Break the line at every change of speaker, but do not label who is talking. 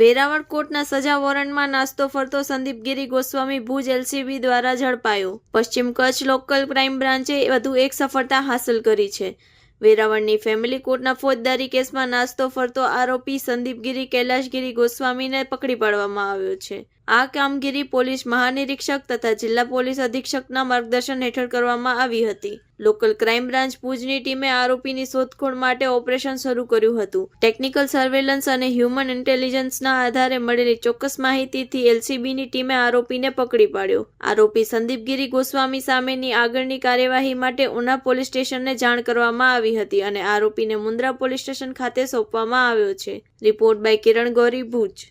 વેરાવળ કોર્ટના સજા વોરંટમાં નાસ્તો ફરતો સંદીપગીરી ગોસ્વામી ભુજ એલસીબી દ્વારા ઝડપાયો. પશ્ચિમ કચ્છ લોકલ ક્રાઇમ બ્રાન્ચે વધુ એક સફળતા હાંસલ કરી છે. વેરાવળની ફેમિલી કોર્ટના ફોજદારી કેસમાં નાસ્તો ફરતો આરોપી સંદીપગીરી કૈલાશગીરી ગોસ્વામીને પકડી પાડવામાં આવ્યો છે. આ કામગીરી પોલીસ મહાનિરીક્ષક તથા જિલ્લા પોલીસ અધિક્ષકના માર્ગદર્શન હેઠળ કરવામાં આવી હતી. લોકલ ક્રાઇમ બ્રાન્ચ ભુજની ટીમે આરોપીની શોધખોળ માટે ઓપરેશન શરૂ કર્યું હતું. ટેકનિકલ સર્વેલન્સ અને હ્યુમન ઇન્ટેલિજન્સના આધારે મળેલી ચોક્કસ માહિતીથી એલસીબીની ટીમે આરોપીને પકડી પાડ્યો. આરોપી સંદીપગીરી ગોસ્વામી સામેની આગળની કાર્યવાહી માટે ઉના પોલીસ સ્ટેશનને જાણ કરવામાં આવી હતી અને આરોપીને મુન્દ્રા પોલીસ સ્ટેશન ખાતે સોંપવામાં આવ્યો છે. Report by Kiran Gauri, Bhuj.